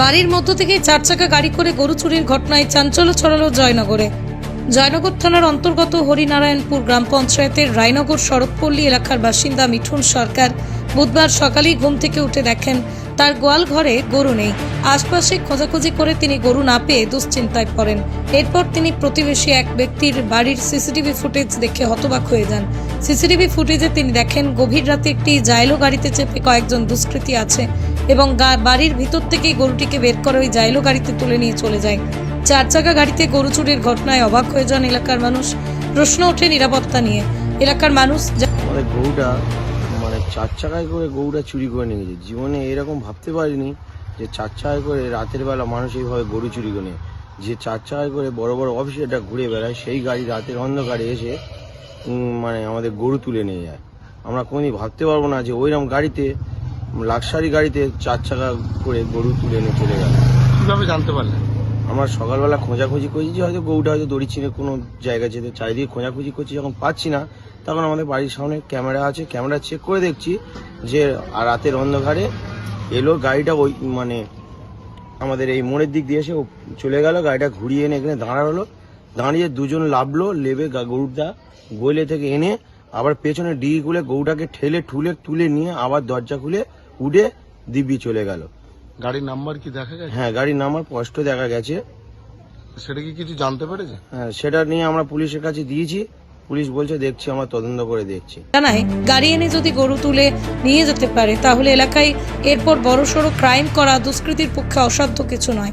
বাড়ির মধ্য থেকে চার চাকা গাড়ি করে গরু চুরির ঘটনায় চাঞ্চল্য ছড়ালো জয়নগরে। জয়নগর থানার অন্তর্গত হরিনারায়ণপুর গ্রাম পঞ্চায়েতের রায়নগর সড়কপল্লী এলাকার বাসিন্দা মিঠুন সরকার বুধবার সকালেই ঘুম থেকে উঠে দেখেন, তার গোয়াল ঘরে গরু নেই। আশপাশে খোঁজাখুঁজি করে তিনি গরু না পেয়ে দুশ্চিন্তায় পড়েন। এরপর তিনি প্রতিবেশী এক ব্যক্তির বাড়ির সিসিটিভি ফুটেজ দেখে হতবাক হয়ে যান। সিসিটিভি ফুটেজে তিনি দেখেন, গভীর রাতে একটি জাইলো গাড়িতে চেপে কয়েকজন দুষ্কৃতী আছে। এবং বাড়ির ভিতর থেকেই গরুটিকে বের করে ওই জাইলো গাড়িতে তুলে নিয়ে চলে যায়। চার চাকা গাড়িতে গরু চুরির ঘটনায় অবাক হয়ে যান এলাকার মানুষ। প্রশ্ন ওঠে নিরাপত্তা নিয়ে। এলাকার মানুষ গরুটা মানে চার চাকায় করে গরুটা চুরি করে নিয়ে গেছে। জীবনে এরকম ভাবতে পারিনি যে চার চাকায় করে রাতের বেলা মানুষ এইভাবে গরু চুরি করে। যে চার চাকায় করে বড় বড় অফিসেটা ঘুরে বেড়ায়, সেই গাড়ি রাতের অন্ধকারে এসে মানে আমাদের গরু তুলে নিয়ে যায়। আমরা কোনোদিন ভাবতে পারব না যে ওইরকম গাড়িতে লাক্সারি গাড়িতে চার চাকা করে গরু তুলে নিয়ে চলে গেল। কীভাবে জানতে পারলেন? আমার সকালবেলা খোঁজাখুঁজি করছি যে হয়তো গরুটা হয়তো দড়ি ছিঁড়ে কোনো জায়গা যেতে চারিদিকে খোঁজাখুঁজি করছি যখন পাচ্ছি না তখন আমাদের বাড়ির সামনে ক্যামেরা আছে ক্যামেরা চেক করে দেখছি যে রাতের অন্ধকারে এলো গাড়িটা ওই মানে আমাদের এই মোড়ের দিক দিয়ে এসে চলে গেল গাড়িটা ঘুরিয়ে এনে এখানে দাঁড়াল দাঁড়িয়ে দুজন লাভলো লেবে গরুটা গোলে থেকে এনে আবার পেছনে ডিগি খুলে গরুটাকে ঠেলে ঠুলে তুলে নিয়ে আবার দরজা খুলে উঠে দিব্যি চলে গেল। গাড়ির নাম্বার কি দেখা গেছে? হ্যাঁ গাড়ির নাম্বার স্পষ্ট দেখা গেছে। সেটা কি কিছু জানতে পেরেছে? হ্যাঁ সেটা নিয়ে আমরা পুলিশের কাছে দিয়েছি। পুলিশ বলছে দেখছি আমার তদন্ত করে দেখছি। জানায় গাড়ি এনে যদি গরু তুলে নিয়ে যেতে পারে তাহলে এলাকায় এরপর বড়সড় ক্রাইম করা দুষ্কৃতির পক্ষে অসাধ্য কিছু নয়।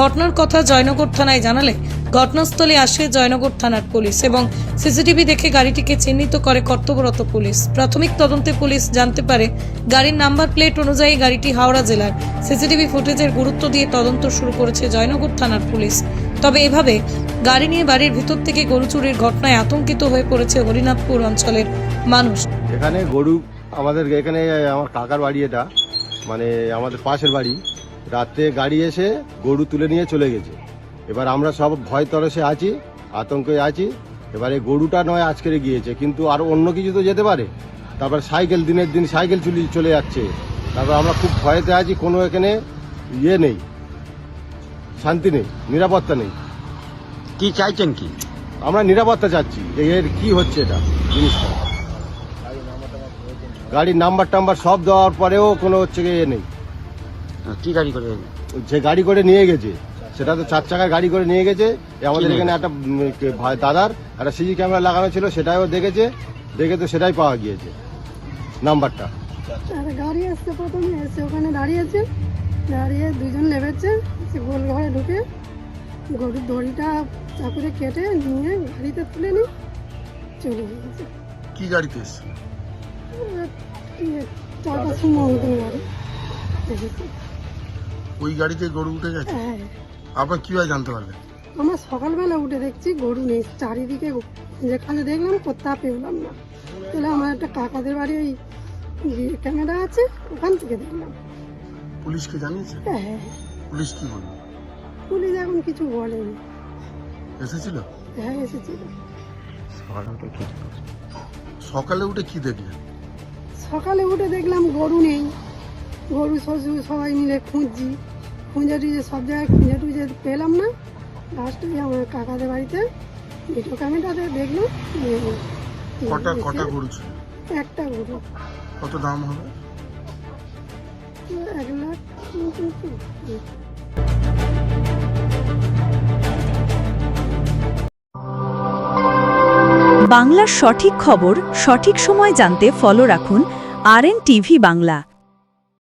ঘটনার কথা জয়নগর থানায় জানালে ঘটনাস্থলে আসে জয়নগর থানার পুলিশ এবং সিসিটিভি দেখে গাড়িটিকে চিহ্নিত করে কর্তব্যরত পুলিশ। প্রাথমিক তদন্তে পুলিশ জানতে পারে, গাড়ির নাম্বার প্লেট অনুযায়ী গাড়িটি হাওড়া জেলার। সিসিটিভি ফুটেজের গুরুত্ব দিয়ে তদন্ত শুরু করেছে জয়নগর থানার পুলিশ। তবে এভাবে গাড়ি নিয়ে বাড়ির ভিতর থেকে গরু চুরির ঘটনায় আতঙ্কিত হয়ে পড়েছে হরিনাথপুর অঞ্চলের মানুষ। এখানে গরু আমাদের, এখানে আমার কাকার বাড়ি এটা মানে আমাদের পাশের বাড়ি। রাত্রে গাড়ি এসে গরু তুলে নিয়ে চলে গেছে। এবার আমরা সব ভয় তরসে আছি আতঙ্কে আছি। এবারে গরুটা নয় আজকের গিয়েছে কিন্তু আরও অন্য কিছু তো যেতে পারে। তারপর সাইকেল দিনের দিন সাইকেল চুলি চলে যাচ্ছে। তারপর আমরা খুব ভয়েতে আছি কোনো এখানে ইয়ে নেই শান্তি নেই নিরাপত্তা নেই। কি চাইছেন কি? আমরা নিরাপত্তা চাচ্ছি যে এর কি হচ্ছে এটা জিনিসটা। গাড়ির নাম্বার টাম্বার সব দেওয়ার পরেও কোনো হচ্ছে গিয়ে এ নেই। কি গাড়ি করে? যে গাড়ি করে নিয়ে গেছে। সেটা তো চার চাকার গাড়ি করে নিয়ে গেছে। আমাদের এখানে একটা দাদার একটা সিজি ক্যামেরা লাগানো ছিল সেটাও দেখেছে। দেখে তো সেটাই পাওয়া গিয়েছে। নাম্বারটা। আর গাড়ি আসছে প্রথমে এসে ওখানে দাঁড়িয়েছে। দাঁড়িয়ে দুজন নেমেছে সে গোল ঘরে ঢুকে গরুর দড়িটা চাকুরে কেটে নিয়ে গাড়িতে তুলে নিয়ে চলে গিয়েছে। কি গাড়িতে এসছে টাটা সুমো গাড়ি দেখেছি। ওই গাড়িতে গরু উঠে গেছে? হ্যাঁ। আপনার কীভাবে জানতে পারলেন আমরা সকালবেলা উঠে দেখছি গরু নেই। চারিদিকে যেখানে দেখলাম কোথাও পেলাম না। তাহলে আমার একটা কাকাদের বাড়ি ওই ক্যামেরা আছে ওখান থেকে দেখলাম। পুলিশকে জানিয়েছে? হ্যাঁ। পুলিশ কি বলল? পুলিশ এখন কিছু বলেনি। এসেছিল? হ্যাঁ এসেছিল। সকালে উঠে কি দেখলেন? সকালে উঠে দেখলাম গরু নেই। গরু শ্বশুর সবাই মিলে খুঁজছি। খুঁজে টুঁজে সব জায়গায় খুঁজে টুঁজে পেলাম না লাস্ট লাস্টে আমার কাকাদের বাড়িতে ভিডিও ক্যামেরাতে দেখলাম যে কটা কটা গরু একটা গরু কত দাম হবে? এক লাখ বাংলার সঠিক খবর সঠিক সময় জানতে ফলো রাখুন আর টিভি বাংলা।